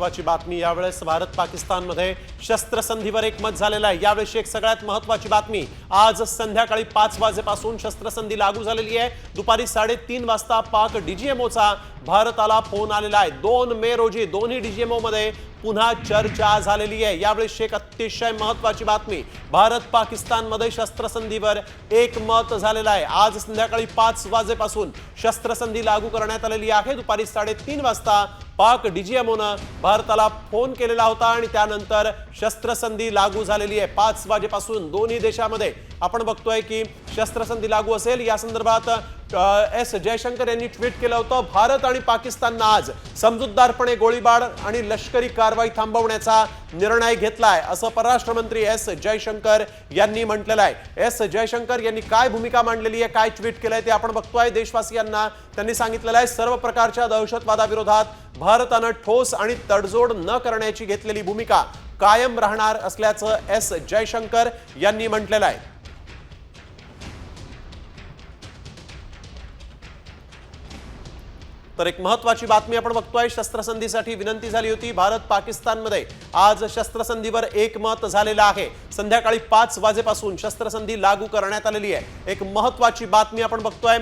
महत्वाची बातमी यावेळेस भारत पाकिस्तानमध्ये शस्त्रसंधीवर एकमत झालेलं आहे. यावेळेसची एक सगळ्यात महत्वाची बातमी आज संध्याकाळी पाच वाजेपासून शस्त्रसंधी लागू झालेली आहे. दुपारी साडेतीन वाजता पाक डीजीएमओचा भारताला फोन आलेला आहे. दोन मे रोजी दोन्ही डीजीएमओ मध्ये पुन्हा चर्चा झालेली आहे. यावेळेस एक अतिशय महत्वाची बातमी भारत पाकिस्तानमध्ये शस्त्रसंधीवर एकमत झालेलं आहे. आज संध्याकाळी पाच वाजेपासून शस्त्रसंधी लागू करण्यात आलेली आहे. दुपारी साडेतीन वाजता पाक डीजीएमओनं भारताला फोन केलेला होता आणि त्यानंतर शस्त्रसंधी लागू झालेली आहे. पाच वाजेपासून दोन्ही देशामध्ये आपण बघतोय की शस्त्रसंधी लागू असेल. या संदर्भात एस जयशंकर यांनी ट्विट केलं होतं भारत आणि पाकिस्ताननं आज समजूतदारपणे गोळीबार आणि लष्करी कारवाई थांबवण्याचा निर्णय घेतलाय असं परराष्ट्र मंत्री एस जयशंकर यांनी म्हटलेलं आहे. एस जयशंकर यांनी काय भूमिका मांडलेली आहे काय ट्विट केलंय ते आपण बघतोय. देशवासियांना त्यांनी सांगितलेलं आहे सर्व प्रकारच्या दहशतवादाविरोधात भारतानं ठोस आणि तडजोड न करण्याची घेतलेली भूमिका कायम राहणार असल्याचं एस जयशंकर यांनी म्हटलेलं आहे. तर एक महत्वाची बातमी आपण बघतोय. शस्त्रसंधीसाठी विनंती झाली होती. भारत पाकिस्तानमध्ये आज शस्त्रसंधीवर एकमत झालेलं आहे. संध्याकाळी पाच वाजेपासून शस्त्रसंधी लागू करण्यात आलेली आहे. एक महत्वाची बातमी आपण बघतोय.